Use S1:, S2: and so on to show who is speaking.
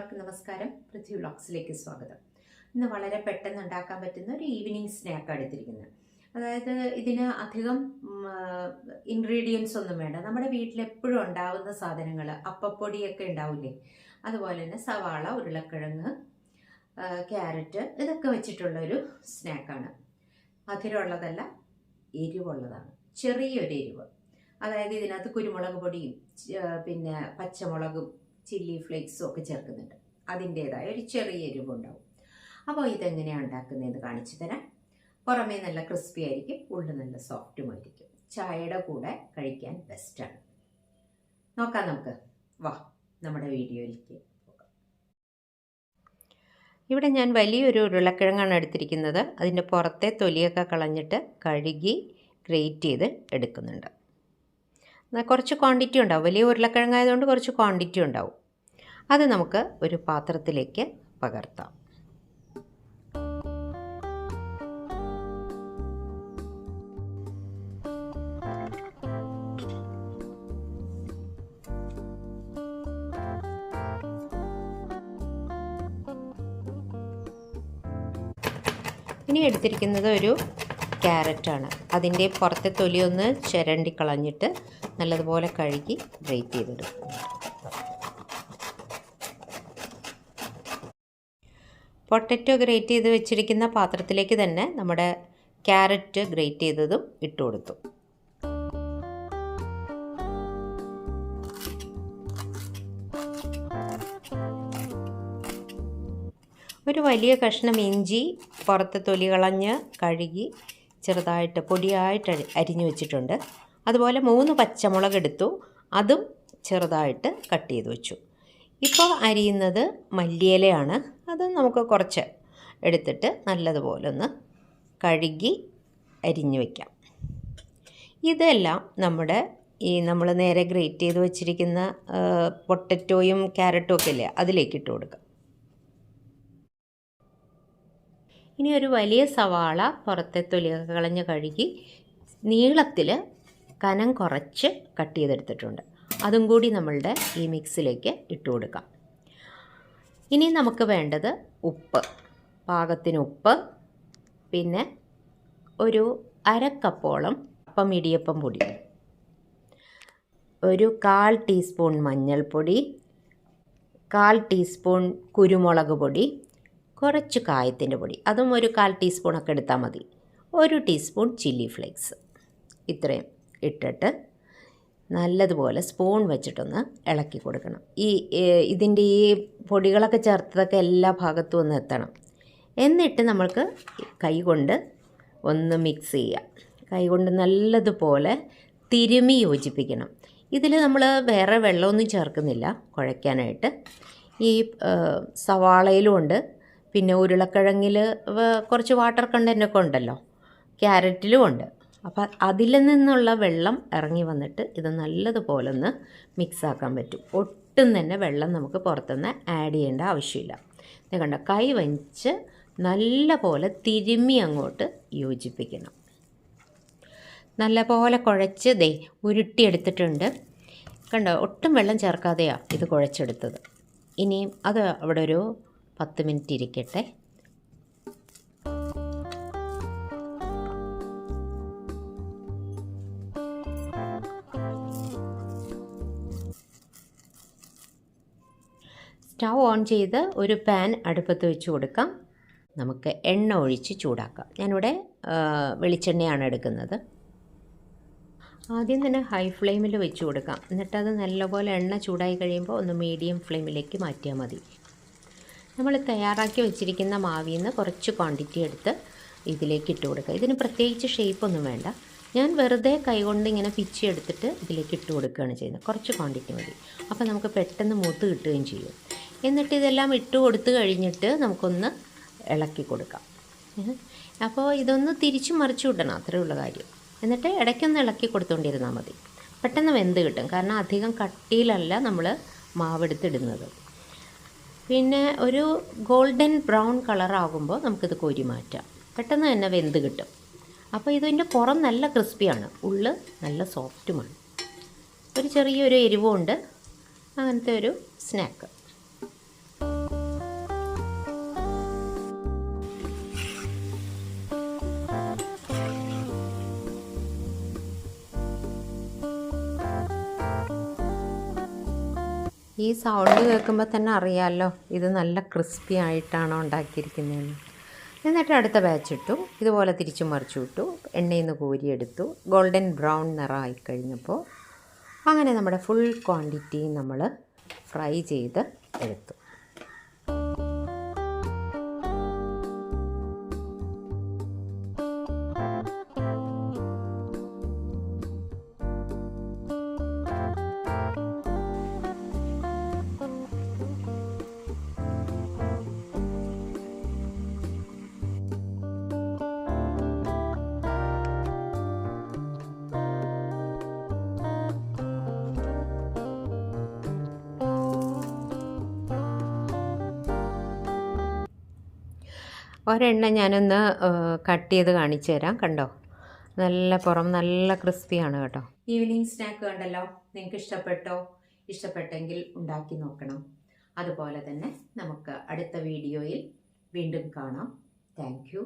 S1: എല്ലാവർക്കും നമസ്കാരം. പൃഥ്വി വ്ളോഗ്സിലേക്ക് സ്വാഗതം. ഇന്ന് വളരെ പെട്ടെന്ന് ഉണ്ടാക്കാൻ പറ്റുന്ന ഒരു ഈവനിങ് സ്നാക്കാണ് എടുത്തിരിക്കുന്നത്. അതായത് ഇതിന് അധികം ഇൻഗ്രീഡിയൻസ് ഒന്നും വേണ്ട. നമ്മുടെ വീട്ടിൽ എപ്പോഴും ഉണ്ടാവുന്ന സാധനങ്ങൾ അപ്പപ്പൊടിയൊക്കെ ഉണ്ടാവില്ലേ അതുപോലെ തന്നെ സവാള ഉരുളക്കിഴങ്ങ് ക്യാരറ്റ് ഇതൊക്കെ വെച്ചിട്ടുള്ള ഒരു സ്നാക്കാണ് മധുരമുള്ളതല്ല എരിവുള്ളതാണ്. ചെറിയൊരു എരിവ്. അതായത് ഇതിനകത്ത് കുരുമുളക് പൊടിയും പിന്നെ പച്ചമുളകും ചില്ലി ഫ്ലേക്സും ഒക്കെ ചേർക്കുന്നുണ്ട്. അതിന്റേതായ ഒരു ചെറിയ എരിവുണ്ടാവും. അപ്പോൾ ഇതെങ്ങനെയാണ് ഉണ്ടാക്കുന്നതെന്ന് കാണിച്ചു തരാം. പുറമേ നല്ല ക്രിസ്പി ആയിരിക്കും ഉള്ളിൽ നല്ല സോഫ്റ്റുമായിരിക്കും ചായയുടെ കൂടെ കഴിക്കാൻ ബെസ്റ്റാണ് നോക്കാം നമുക്ക്. വാ നമ്മുടെ വീഡിയോയിലേക്ക് ഇവിടെ ഞാൻ വലിയൊരു ഉരുളക്കിഴങ്ങാണ് എടുത്തിരിക്കുന്നത്. അതിന്റെ പുറത്തെ തൊലിയൊക്കെ കളഞ്ഞിട്ട് കഴുകി ഗ്രേറ്റ് ചെയ്ത് എടുക്കുന്നുണ്ട്. കുറച്ച് ക്വാണ്ടിറ്റി ഉണ്ടാവും. വലിയ ഉരുളക്കിഴങ്ങായതുകൊണ്ട് കുറച്ച് ക്വാണ്ടിറ്റി ഉണ്ടാവും. അത് നമുക്ക് ഒരു പാത്രത്തിലേക്ക് പകർത്താം. ഇനി എടുത്തിരിക്കുന്നത് ഒരു ക്യാരറ്റാണ്. അതിന്റെ പുറത്തെ തൊലിയൊന്ന് ചിരണ്ടി കളഞ്ഞിട്ട് നല്ലതുപോലെ കഴുകി ഗ്രേറ്റ് ചെയ്തെടുക്കും പൊട്ടറ്റോ ഗ്രേറ്റ് ചെയ്ത് വെച്ചിരിക്കുന്ന പാത്രത്തിലേക്ക് തന്നെ നമ്മുടെ ക്യാരറ്റ് ഗ്രേറ്റ് ചെയ്തതും ഇട്ട് കൊടുത്തു. ഒരു വലിയ കഷ്ണം ഇഞ്ചി പുറത്ത് തൊലി കളഞ്ഞ് കഴുകി ചെറുതായിട്ട് പൊടിയായിട്ട് അരിഞ്ഞു വെച്ചിട്ടുണ്ട്. അതുപോലെ മൂന്ന് പച്ചമുളക് എടുത്തു. അതും ചെറുതായിട്ട് കട്ട് ചെയ്ത് വെച്ചു. ഇപ്പോൾ അരിയുന്നത് മല്ലിയിലയാണ്. അത് നമുക്ക് കുറച്ച് എടുത്തിട്ട് നല്ലതുപോലെ ഒന്ന് കഴുകി അരിഞ്ഞു വയ്ക്കാം ഇതെല്ലാം നമ്മുടെ ഈ നമ്മൾ നേരെ ഗ്രേറ്റ് ചെയ്ത് വെച്ചിരിക്കുന്ന പൊട്ടറ്റോയും ക്യാരറ്റും ഒക്കെ ഇല്ലേ അതിലേക്ക് ഇട്ട് കൊടുക്കാം. ഇനി ഒരു വലിയ സവാള പുറത്തെ തൊലിയൊക്കെ കളഞ്ഞ് കഴുകി നീളത്തിൽ കനം കുറച്ച് കട്ട് ചെയ്തെടുത്തിട്ടുണ്ട്. അതും കൂടി നമ്മളുടെ ഈ മിക്സിലേക്ക് ഇട്ട് കൊടുക്കാം. ഇനി നമുക്ക് വേണ്ടത് ഉപ്പ്. പാകത്തിന് ഉപ്പ്. പിന്നെ ഒരു അരക്കപ്പോളം അപ്പം ഇടിയപ്പം പൊടി. ഒരു കാൽ ടീസ്പൂൺ മഞ്ഞൾപ്പൊടി. കാൽ ടീസ്പൂൺ കുരുമുളക് പൊടി. കുറച്ച് കായത്തിന്റെ പൊടി. അതും ഒരു കാൽ ടീസ്പൂണൊക്കെ എടുത്താൽ മതി. ഒരു ടീസ്പൂൺ ചില്ലി ഫ്ലേക്സ്. ഇത്രയും ഇട്ടിട്ട് നല്ലതുപോലെ സ്പൂൺ വെച്ചിട്ടൊന്ന് ഇളക്കി കൊടുക്കണം. ഈ ഇതിന്റെ ഈ പൊടികളൊക്കെ ചേർത്തതൊക്കെ എല്ലാ ഭാഗത്തും ഒന്ന് എത്തണം. എന്നിട്ട് നമ്മൾക്ക് കൈ കൊണ്ട് ഒന്ന് മിക്സ് ചെയ്യുക കൈ കൊണ്ട് നല്ലതുപോലെ തിരുമി യോജിപ്പിക്കണം. ഇതിൽ നമ്മൾ വേറെ വെള്ളമൊന്നും ചേർക്കുന്നില്ല കുഴയ്ക്കാനായിട്ട്. ഈ സവാളയിലും ഉണ്ട്. പിന്നെ ഉരുളക്കിഴങ്ങിൽ കുറച്ച് വാട്ടർ കണ്ടന്റൊക്കെ ഉണ്ടല്ലോ. ക്യാരറ്റിലും ഉണ്ട്. അപ്പോൾ അതിൽ നിന്നുള്ള വെള്ളം ഇറങ്ങി വന്നിട്ട് ഇത് നല്ലതുപോലെ ഒന്ന് മിക്സാക്കാൻ പറ്റും. ഒട്ടും തന്നെ വെള്ളം നമുക്ക് പുറത്തുനിന്ന് ആഡ് ചെയ്യേണ്ട ആവശ്യമില്ല. ഇത് കണ്ട? കൈ വഞ്ച് നല്ല പോലെ തിരുമ്മി അങ്ങോട്ട് യോജിപ്പിക്കണം. നല്ല പോലെ കുഴച്ച് ദേ ഉരുട്ടിയെടുത്തിട്ടുണ്ട് കണ്ടോ? ഒട്ടും വെള്ളം ചേർക്കാതെയാണ് ഇത് കുഴച്ചെടുത്തത്. ഇനിയും അത് അവിടെ ഒരു പത്ത് മിനിറ്റ് ഇരിക്കട്ടെ. സ്റ്റൗ ഓൺ ചെയ്ത് ഒരു പാൻ അടുപ്പത്ത് വെച്ച് കൊടുക്കാം. നമുക്ക് എണ്ണ ഒഴിച്ച് ചൂടാക്കാം. ഞാനിവിടെ വെളിച്ചെണ്ണയാണ് എടുക്കുന്നത്. ആദ്യം തന്നെ ഹൈ ഫ്ലെയിമിൽ വെച്ച് കൊടുക്കാം. എന്നിട്ടത് നല്ലപോലെ എണ്ണ ചൂടായി കഴിയുമ്പോൾ ഒന്ന് മീഡിയം ഫ്ലെയിമിലേക്ക് മാറ്റിയാൽ മതി. നമ്മൾ തയ്യാറാക്കി വെച്ചിരിക്കുന്ന മാവിൽ നിന്ന് കുറച്ച് ക്വാണ്ടിറ്റി എടുത്ത് ഇതിലേക്ക് ഇട്ട് കൊടുക്കുക. ഇതിന് പ്രത്യേകിച്ച് ഷേപ്പൊന്നും വേണ്ട. ഞാൻ വെറുതെ കൈകൊണ്ട് ഇങ്ങനെ പിച്ചി എടുത്തിട്ട് ഇതിലേക്ക് ഇട്ട് കൊടുക്കുകയാണ് ചെയ്യുന്നത്. കുറച്ച് ക്വാണ്ടിറ്റി മതി. അപ്പോൾ നമുക്ക് പെട്ടെന്ന് മൂത്ത് കിട്ടുകയും ചെയ്യും. എന്നിട്ട് ഇതെല്ലാം ഇട്ട് കൊടുത്ത് കഴിഞ്ഞിട്ട് നമുക്കൊന്ന് ഇളക്കി കൊടുക്കാം. അപ്പോൾ ഇതൊന്ന് തിരിച്ചു മറിച്ച് വിടണം അത്രയേ ഉള്ള കാര്യം. എന്നിട്ട് ഇടയ്ക്കൊന്ന് ഇളക്കി കൊടുത്തുകൊണ്ടിരുന്നാൽ മതി. പെട്ടെന്ന് വെന്ത് കിട്ടും. കാരണം അധികം കട്ടിയിലല്ല നമ്മൾ മാവെടുത്തിടുന്നത്. പിന്നെ ഒരു ഗോൾഡൻ ബ്രൗൺ കളറാകുമ്പോൾ നമുക്കിത് കോരി മാറ്റാം. പെട്ടെന്ന് തന്നെ വെന്ത് കിട്ടും. അപ്പോൾ ഇതിന്റെ പുറം നല്ല ക്രിസ്പിയാണ്. ഉള്ള് നല്ല സോഫ്റ്റുമാണ്. ഒരു ചെറിയൊരു എരിവുണ്ട്. അങ്ങനത്തെ ഒരു സ്നാക്ക്. ഈ സൗണ്ട് കേൾക്കുമ്പോൾ തന്നെ അറിയാമല്ലോ ഇത് നല്ല ക്രിസ്പി ആയിട്ടാണോ ഉണ്ടാക്കിയിരിക്കുന്നതെന്ന്. എന്നിട്ട് അടുത്ത ബാച്ച് ഇട്ടു ഇതുപോലെ തിരിച്ചു മറിച്ചു വിട്ടു എണ്ണയിൽ നിന്ന് കോരിയെടുത്തു ഗോൾഡൻ ബ്രൗൺ നിറമായി കഴിഞ്ഞപ്പോൾ അങ്ങനെ നമ്മുടെ ഫുൾ ക്വാണ്ടിറ്റി നമ്മൾ ഫ്രൈ ചെയ്ത് എടുത്തു. ഒരെണ്ണം ഞാനൊന്ന് കട്ട് ചെയ്ത് കാണിച്ചു തരാം. കണ്ടോ? നല്ല പുറം നല്ല ക്രിസ്പിയാണ് കേട്ടോ. ഈവനിങ് സ്നാക്ക് കണ്ടല്ലോ? നിങ്ങൾക്ക് ഇഷ്ടപ്പെട്ടോ? ഇഷ്ടപ്പെട്ടെങ്കിൽ ഉണ്ടാക്കി നോക്കണം. അതുപോലെ തന്നെ നമുക്ക് അടുത്ത വീഡിയോയിൽ വീണ്ടും കാണാം. താങ്ക്